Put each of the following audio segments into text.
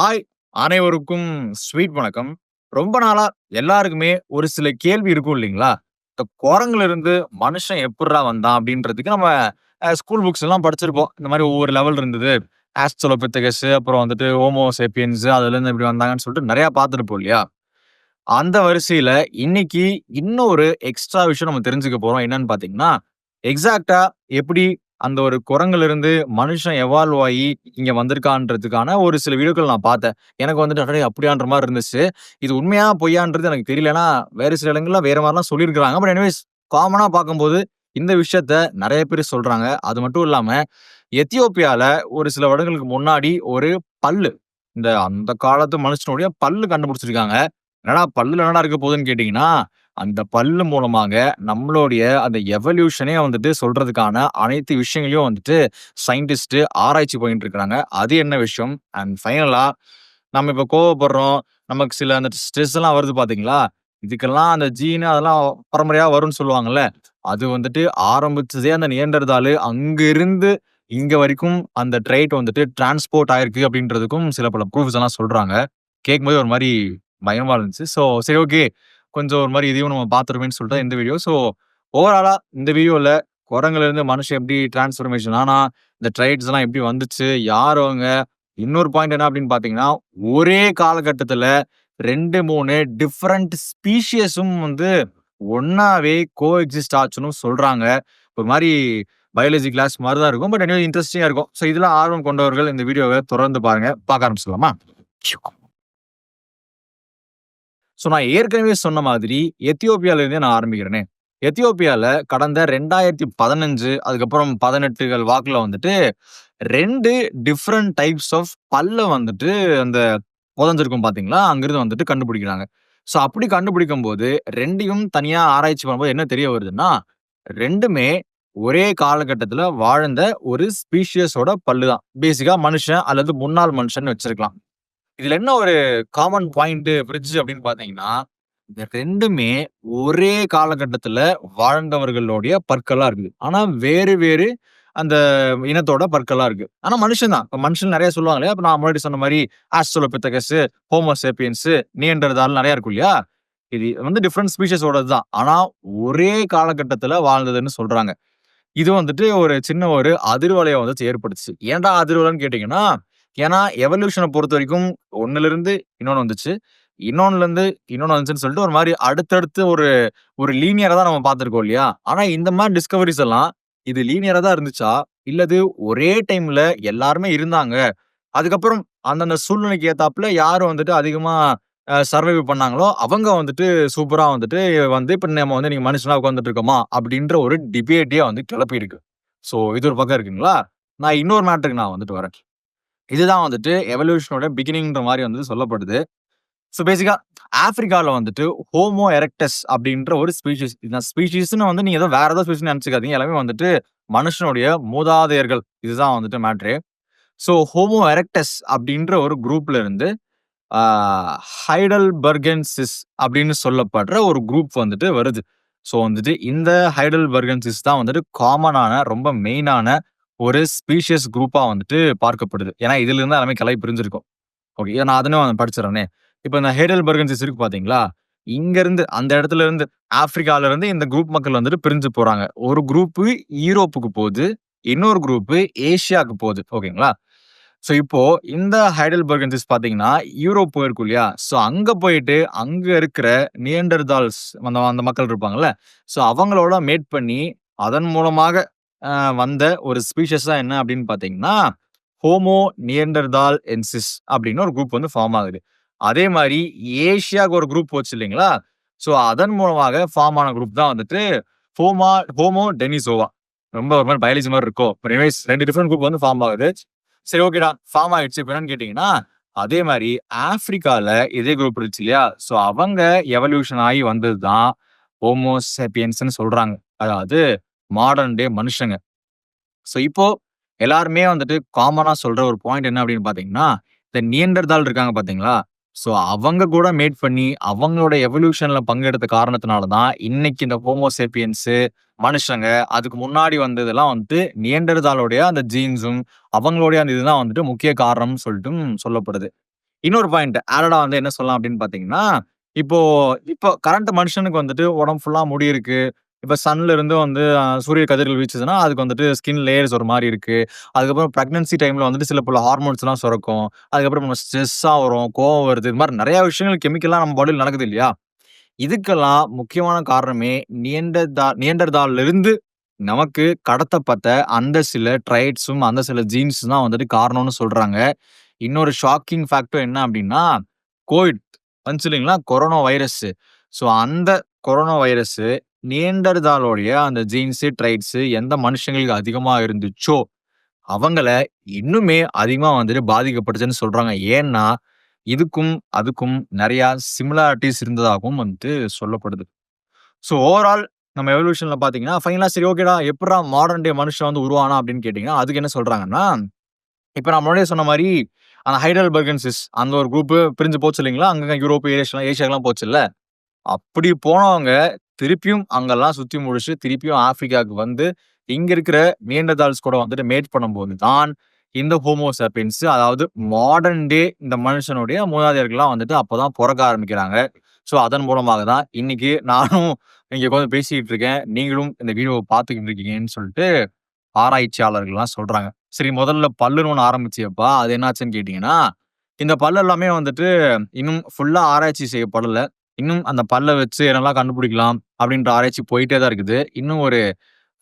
Hi! அனைவருக்கும் sweet வணக்கம். ரொம்ப நாளா எல்லாருக்குமே ஒரு சில கேள்வி இருக்கும் இல்லைங்களா? இந்த குரங்குலருந்து மனுஷன் எப்படா வந்தான்? அப்படின்றதுக்கு நம்ம ஸ்கூல் புக்ஸ் எல்லாம் படிச்சிருப்போம். இந்த மாதிரி ஒவ்வொரு லெவல் இருந்தது. ஆஸ்ட்ரலோபித்தெகஸ் அப்புறம் வந்துட்டு ஹோமோ சேப்பியன்ஸ் இப்படி வந்தாங்கன்னு சொல்லிட்டு நிறையா பார்த்துருப்போம் இல்லையா? அந்த வரிசையில இன்னைக்கு இன்னொரு எக்ஸ்ட்ரா விஷயம் நம்ம தெரிஞ்சுக்க போறோம். என்னன்னு பார்த்தீங்கன்னா, எக்ஸாக்ட்டா எப்படி அந்த ஒரு குரங்குலருந்து மனுஷன் எவால்வ் ஆகி இங்க வந்திருக்கான்றதுக்கான ஒரு சில வீடியோக்கள் நான் பார்த்தேன். எனக்கு வந்துட்டு அடடே! அப்படியான்ற மாதிரி இருந்துச்சு. இது உண்மையா பொய்யான்றது எனக்கு தெரியலனா வேறு சில இடங்கள்லாம் வேற மாதிரிலாம் சொல்லியிருக்கிறாங்க. பட் எனிவேஸ் காமனா பார்க்கும்போது இந்த விஷயத்த நிறைய பேர் சொல்றாங்க. அது மட்டும் இல்லாம எத்தியோப்பியால ஒரு சில வருடங்களுக்கு முன்னாடி ஒரு பல்லு, இந்த அந்த காலத்து மனுஷனுடைய பல்லு கண்டுபிடிச்சிருக்காங்க. என்னடா பல்லு என்னடா இருக்க போகுதுன்னு கேட்டீங்கன்னா, அந்த பல்லு மூலமாக நம்மளுடைய அந்த எவல்யூஷனே வந்துட்டு சொல்றதுக்கான அனைத்து விஷயங்களையும் வந்துட்டு சயின்டிஸ்ட் ஆராய்ச்சி பண்ணிட்டு இருக்கிறாங்க. அது என்ன விஷயம்? அண்ட் ஃபைனலா நம்ம இப்ப கோவப்படுறோம். நமக்கு சில அந்த ஸ்ட்ரெஸ்லாம் வருது பார்த்தீங்களா? இதுக்கெல்லாம் அந்த ஜீனு அதெல்லாம் பரம்பரையா வரும்னு சொல்லுவாங்கல்ல. அது வந்துட்டு ஆரம்பிச்சதே அந்த நியண்டர்தாலு அங்கிருந்து இங்க வரைக்கும் அந்த ட்ரைட் வந்துட்டு டிரான்ஸ்போர்ட் ஆயிருக்கு அப்படின்றதுக்கும் சில பல ப்ரூஃப்ஸ் எல்லாம் சொல்றாங்க. கேட்கும்போது ஒரு மாதிரி பயமா இருந்துச்சு. ஸோ சரி ஓகே. கொஞ்சம் ஒரு மாதிரி இதையும் நம்ம பார்த்துருவோமேன்னு சொல்லிட்டு இந்த வீடியோ. ஸோ ஓவராலா இந்த வீடியோவில் குரங்குலேருந்து மனுஷன் எப்படி டிரான்ஸ்ஃபர்மேஷன் ஆனால் இந்த ட்ரைட்ஸ்லாம் எப்படி வந்துச்சு? யார் அவங்க? இன்னொரு பாயிண்ட் என்ன அப்படின்னு பார்த்தீங்கன்னா, ஒரே காலகட்டத்தில் ரெண்டு மூணு டிஃப்ரெண்ட் ஸ்பீஷியஸும் வந்து ஒன்னாவே கோ எக்ஸிஸ்ட் ஆச்சுன்னு சொல்றாங்க. ஒரு மாதிரி பயாலஜி கிளாஸ் மாதிரி தான் இருக்கும். பட் எனவே இன்ட்ரெஸ்டிங்காக இருக்கும். ஸோ இதெல்லாம் ஆர்வம் கொண்டவர்கள் இந்த வீடியோவை தொடர்ந்து பாருங்க. பார்க்க ஆரம்பிச்சிடலாமா? ஸோ நான் ஏற்கனவே சொன்ன மாதிரி எத்தியோப்பியாவிலேருந்தே நான் ஆரம்பிக்கிறேனே. எத்தியோப்பியாவில் கடந்த 2015 அதுக்கப்புறம் பதினெட்டுகள் வாக்கில் வந்துட்டு ரெண்டு டிஃப்ரெண்ட் டைப்ஸ் ஆஃப் பல்ல வந்துட்டு அந்த புதஞ்சிருக்கும் பார்த்தீங்களா? அங்கிருந்து வந்துட்டு கண்டுபிடிக்கிறாங்க. ஸோ அப்படி கண்டுபிடிக்கும்போது ரெண்டையும் தனியாக ஆராய்ச்சி பண்ணும்போது என்ன தெரிய வருதுன்னா, ரெண்டுமே ஒரே காலகட்டத்தில் வாழ்ந்த ஒரு ஸ்பீஷியஸோட பல்லு தான். பேசிக்காக மனுஷன் அல்லது முன்னாள் மனுஷன்னு வச்சிருக்கலாம். இதுல என்ன ஒரு காமன் பாயிண்ட் பிரிட்ஜ் அப்படின்னு பார்த்தீங்கன்னா, இந்த ரெண்டுமே ஒரே காலகட்டத்துல வாழ்ந்தவர்களுடைய பற்களா இருக்குது. ஆனா வேறு வேறு அந்த இனத்தோட பற்களா இருக்கு. ஆனா மனுஷன் தான். இப்ப மனுஷன் நிறைய சொல்லுவாங்க இல்லையா? இப்ப நான் முன்னாடி சொன்ன மாதிரி ஆஸ்ட்ரலோபித்தெகஸ், ஹோமோ சேப்பியன்ஸ், நிறைய இருக்கும் இல்லையா? இது வந்து டிஃப்ரெண்ட் ஸ்பீஷஸோடது தான். ஆனா ஒரே காலகட்டத்துல வாழ்ந்ததுன்னு சொல்றாங்க. இது வந்துட்டு ஒரு சின்ன ஒரு அதிர்வலையை வந்து ஏற்படுத்துச்சு. ஏன்டா அதிர்வலைன்னு கேட்டீங்கன்னா, ஏன்னா பொறுத்த வரைக்கும் ஒண்ணுலருந்து இன்னொன்னு வந்துச்சு. இன்னொன்னுலருந்து இன்னொன்னு வந்துச்சுன்னு சொல்லிட்டு ஒரு மாதிரி அடுத்தடுத்து ஒரு ஒரு லீனியரா தான் நம்ம பார்த்துருக்கோம் இல்லையா? ஆனா இந்த மாதிரி டிஸ்கவரிஸ் எல்லாம் இது லீனியரா தான் இருந்துச்சா? இல்லது ஒரே டைம்ல எல்லாருமே இருந்தாங்க. அதுக்கப்புறம் அந்தந்த சூழ்நிலைக்கு ஏத்தாப்புல யாரும் வந்துட்டு அதிகமா சர்வைவ் பண்ணாங்களோ, அவங்க வந்துட்டு சூப்பரா வந்துட்டு வந்து இப்ப நம்ம வந்து நீங்க மனுஷனா உட்காந்துட்டு இருக்கோமா? அப்படின்ற ஒரு டிபேட்டே வந்து கிளப்பியிருக்கு. ஸோ இது ஒரு பக்கம் இருக்குங்களா? நான் இன்னொரு மேட்டருக்கு நான் வந்துட்டு வரேன். இதுதான் வந்துட்டு எவல்யூஷனோட பிகினிங்ன்ற மாதிரி வந்து சொல்லப்படுது. ஸோ பேசிக்கா ஆஃப்ரிக்கால வந்துட்டு ஹோமோ எரக்டஸ் அப்படின்ற ஒரு ஸ்பீஷிஸ் இந்த ஸ்பீஷீஸ்ன்னு வந்து நீங்கள் ஏதோ வேற ஏதோ ஸ்பீஷீஸ்ன்னு நினச்சிக்காதீங்க எல்லாமே வந்துட்டு மனுஷனுடைய மூதாதையர்கள். இதுதான் வந்துட்டு மேட்ரு ஸோ ஹோமோ எரெக்டஸ் அப்படின்ற ஒரு குரூப்ல இருந்து ஆ ஹைடல்பர்கென்சிஸ் அப்படின்னு சொல்லப்படுற ஒரு குரூப் வந்துட்டு வருது. ஸோ வந்துட்டு இந்த ஹைடல்பர்கென்சிஸ் தான் வந்துட்டு காமனான ரொம்ப மெயினான ஒரு ஸ்பீஷியஸ் குரூப்பாக வந்துட்டு பார்க்கப்படுது. ஏன்னா இதுலேருந்து எல்லாமே கிளை பிரிஞ்சிருக்கும். ஓகே. இத நான் அதனையும் படிச்சிடுறேனே. இப்போ இந்த ஹைடல்பர்கென்சிஸ் இருக்கு பார்த்தீங்களா? இங்கேருந்து அந்த இடத்துல இருந்து ஆஃப்ரிக்கால இருந்து இந்த குரூப் மக்கள் வந்துட்டு பிரிஞ்சு போகிறாங்க ஒரு குரூப்பு ஈரோப்புக்கு போகுது. இன்னொரு குரூப்பு ஏஷியாவுக்கு போகுது. ஓகேங்களா? ஸோ இப்போ இந்த ஹைடல் பர்கன்சிஸ் பார்த்தீங்கன்னா, யூரோப் போயிருக்கும் இல்லையா? ஸோ அங்கே போயிட்டு அங்கே இருக்கிற நியண்டர்தால்ஸ் அந்த அந்த மக்கள் இருப்பாங்கல்ல. ஸோ அவங்களோட மேட் பண்ணி அதன் மூலமாக வந்த ஒரு ஸ்பீஷஸா என்ன அப்படின்னு பார்த்தீங்கன்னா, ஹோமோ நியண்டர்தாலென்சிஸ் அப்படின்னு ஒரு குரூப் வந்து ஃபார்ம் ஆகுது. அதே மாதிரி ஏஷியாவுக்கு ஒரு குரூப் போச்சு இல்லைங்களா? ஸோ அதன் மூலமாக ஃபார்ம் ஆன குரூப் தான் வந்துட்டு ஹோமா ஹோமோ டெனிசோவா. ரொம்ப ஒரு மாதிரி பயாலஜி மாதிரி இருக்கும் பட் எனிவேஸ் ரெண்டு டிஃப்ரெண்ட் குரூப் வந்து ஃபார்ம் ஆகுது. சரி ஓகேடா. ஃபார்ம் ஆயிடுச்சு. இப்போ என்னன்னு கேட்டிங்கன்னா அதே மாதிரி ஆப்ரிக்காவில் இதே குரூப் இருந்துச்சு இல்லையா? ஸோ அவங்க எவல்யூஷன் ஆகி வந்தது தான் ஹோமோ சேப்பியன்ஸ்ன்னு சொல்கிறாங்க அதாவது மாடர்ன் டே மனுஷங்க. ஸோ இப்போ எல்லாருமே வந்துட்டு காமனாக சொல்ற ஒரு பாயிண்ட் என்ன அப்படின்னு பார்த்தீங்கன்னா, இந்த நியண்டர்தால் இருக்காங்க பார்த்தீங்களா? ஸோ அவங்க கூட மேட் பண்ணி அவங்களோட எவல்யூஷனில் பங்கெடுத்த காரணத்தினால தான் இன்னைக்கு இந்த ஹோமோசேப்பியன்ஸு மனுஷங்க அதுக்கு முன்னாடி வந்ததெல்லாம் வந்துட்டு நியண்டர்தாலோடைய அந்த ஜீன்ஸும் அவங்களுடைய அந்த இதுதான் வந்துட்டு முக்கிய காரணம்னு சொல்லிட்டும் சொல்லப்படுது. இன்னொரு பாயிண்ட் ஆடடா வந்து என்ன சொல்லலாம் அப்படின்னு பார்த்தீங்கன்னா, இப்போ இப்போ கரண்ட் மனுஷனுக்கு வந்துட்டு உடம்பு ஃபுல்லாக முடி இருக்கு. இப்போ சன்ல இருந்து வந்து சூரிய கதிர்கள் வீசுதுன்னா, அதுக்கு வந்துட்டு ஸ்கின் லேயர்ஸ் ஒரு மாதிரி இருக்கு. அதுக்கப்புறம் பிரெக்னன்சி டைம்ல வந்துட்டு சில பல ஹார்மோன்ஸ்லாம் சுரக்கும். அதுக்கப்புறம் நம்ம ஸ்ட்ரெஸ்ஸாக வரும், கோவம் வருது. இது மாதிரி நிறைய விஷயங்கள் கெமிக்கலா நம்ம பாடியில் நடக்குது இல்லையா? இதுக்கெல்லாம் முக்கியமான காரணமே நியண்டர்தா நியண்டர்தால்ல இருந்து நமக்கு கடத்தப்பட்ட அந்த சில ட்ரைட்ஸும், அந்த சில ஜீன்ஸ் தான் வந்துட்டு காரணம்னு சொல்றாங்க. இன்னொரு ஷாக்கிங் ஃபேக்டர் என்ன அப்படின்னா கோவிட் வந்துச்சு இல்லைங்களா? Corona virus. ஸோ அந்த கொரோனா வைரஸ் நியண்டர்தாலோடைய அந்த ஜீன்ஸு, ட்ரைட்ஸு எந்த மனுஷங்களுக்கு அதிகமாக இருந்துச்சோ, அவங்கள இன்னுமே அதிகமாக வந்துட்டு பாதிக்கப்பட்டுச்சுன்னு சொல்கிறாங்க ஏன்னா, இதுக்கும் அதுக்கும் நிறையா சிமிலாரிட்டிஸ் இருந்ததாகவும் வந்துட்டு சொல்லப்படுது. ஸோ ஓவரால் நம்ம எவல்யூஷனில் பார்த்தீங்கன்னா, ஃபைனலாக சரி ஓகேடா எப்படா மாடர்ன் டே மனுஷன் வந்து உருவானா அப்படின்னு கேட்டிங்கன்னா அதுக்கு என்ன சொல்கிறாங்கன்னா இப்போ நான் முன்னாடியே சொன்ன மாதிரி அந்த ஹைடல் பர்கன்சிஸ் அந்த ஒரு குரூப்பு பிரிஞ்சு போச்சு இல்லைங்களா? அங்கங்கே யூரோப், ஏஷியா போச்சு போச்சுல்ல. அப்படி போனவங்க திருப்பியும் அங்கெல்லாம் சுத்தி முடிச்சு, திருப்பியும் ஆப்பிரிக்காவுக்கு வந்து, இங்க இருக்கிற நியண்டர்தால்ஸ் கூட வந்துட்டு மேட் பண்ணும்போது தான், இந்த ஹோமோசப்பின்ஸ் அதாவது மாடர்ன் டே இந்த மனுஷனுடைய மூதாதையர்கள்லாம் வந்துட்டு அப்பதான் பிறக்க ஆரம்பிக்கிறாங்க. ஸோ அதன் மூலமாக தான் இன்னைக்கு நானும் இங்க கொஞ்சம் பேசிக்கிட்டு இருக்கேன். நீங்களும் இந்த வீடியோவை பார்த்துக்கிட்டு இருக்கீங்கன்னு சொல்லிட்டு ஆராய்ச்சியாளர்கள்லாம் சொல்றாங்க. சரி முதல்ல பல்லுன்னு ஒன்று ஆரம்பிச்சியப்பா அது என்னாச்சுன்னு கேட்டீங்கன்னா, இந்த பல்லு எல்லாமே வந்துட்டு இன்னும் ஃபுல்லா ஆராய்ச்சி செய்யப்படல. இன்னும் அந்த பல்ல வச்சு என்னெல்லாம் கண்டுபிடிக்கலாம் அப்படின்ற ஆராய்ச்சி போயிட்டே தான் இருக்குது. இன்னும் ஒரு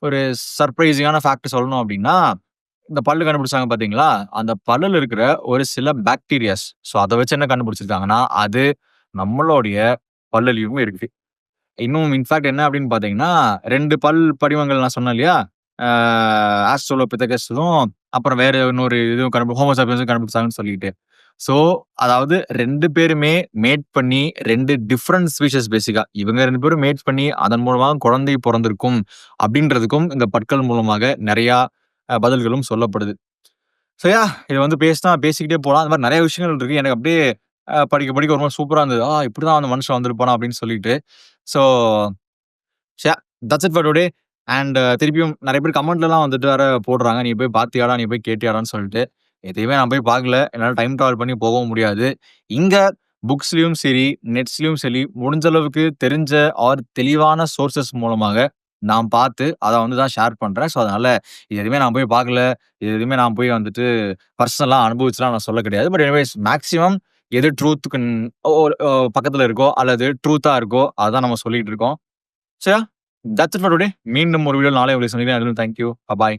ஒரு சர்ப்ரைசிங்கான ஃபேக்ட் சொல்லணும் அப்படின்னா, இந்த பல்லு கண்டுபிடிச்சாங்க பார்த்தீங்களா? அந்த பல்லில் இருக்கிற ஒரு சில பாக்டீரியாஸ். ஸோ அதை வச்சு என்ன கண்டுபிடிச்சிருக்காங்கன்னா, அது நம்மளுடைய பல்லுலயும் இருக்கு. இன்னும் இன்ஃபேக்ட் என்ன அப்படின்னு பார்த்தீங்கன்னா, ரெண்டு பல் படிவங்கள் நான் சொன்னேன் இல்லையா? ஆஸ்ட்ரோலோபித்தகஸும் அப்புறம் வேற இன்னொரு இதுவும் கண்டுபி ஹோமோ கண்டுபிடிச்சாங்கன்னு சொல்லிட்டு. ஸோ அதாவது ரெண்டு பேருமே மேட் பண்ணி ரெண்டு டிஃப்ரெண்ட் ஸ்பீஷஸ் பேசிக்கா. இவங்க ரெண்டு பேரும் மேட் பண்ணி அதன் மூலமாக குழந்தை பிறந்திருக்கும் அப்படின்றதுக்கும் இந்த பற்கள் மூலமாக நிறையா பதில்களும் சொல்லப்படுது. சரியா இதை வந்து பேசினா பேசிக்கிட்டே போகலாம் அந்த மாதிரி நிறைய விஷயங்கள் இருக்குது எனக்கு அப்படியே படிக்க படிக்க ஒரு சூப்பராக இருந்தது. ஆ இப்படி தான் அந்த மனுஷன் வந்திருப்பானா அப்படின்னு சொல்லிட்டு. So Shah that's it for today. And திருப்பியும் நிறைய பேர் கமெண்ட்லலாம் வந்துட்டு வேற போடுறாங்க. "நீ போய் பார்த்தியாடா? நீ போய் கேட்டியாடான்னு?" சொல்லிட்டு. எதையுமே நான் போய் பார்க்கல. என்னால் டைம் ட்ராவல் பண்ணி போகவும் முடியாது. இங்கே புக்ஸ்லேயும் சரி, நெட்ஸ்லேயும் சரி, முடிஞ்ச அளவுக்கு தெரிஞ்ச ஆர் தெளிவான சோர்சஸ் மூலமாக நான் பார்த்து அதை வந்து தான் ஷேர் பண்ணுறேன் ஸோ அதனால் இது எதுவுமே நான் போய் பார்க்கல. இது எதுவுமே நான் போய் வந்துட்டு பர்சனலாக அனுபவிச்சுலாம் நான் சொல்ல கிடையாது. பட் எனிவேஸ் மேக்ஸிமம் எது ட்ரூத்துக்கு பக்கத்தில் இருக்கோ அல்லது ட்ரூத்தாக இருக்கோ அதான் நம்ம சொல்லிட்டு இருக்கோம். So that's for today. மீண்டும் ஒரு வீடியோ நாளை உங்களுக்கு சந்திக்கிறேன். அதுவரைக்கும் தேங்க் யூ. பாய்.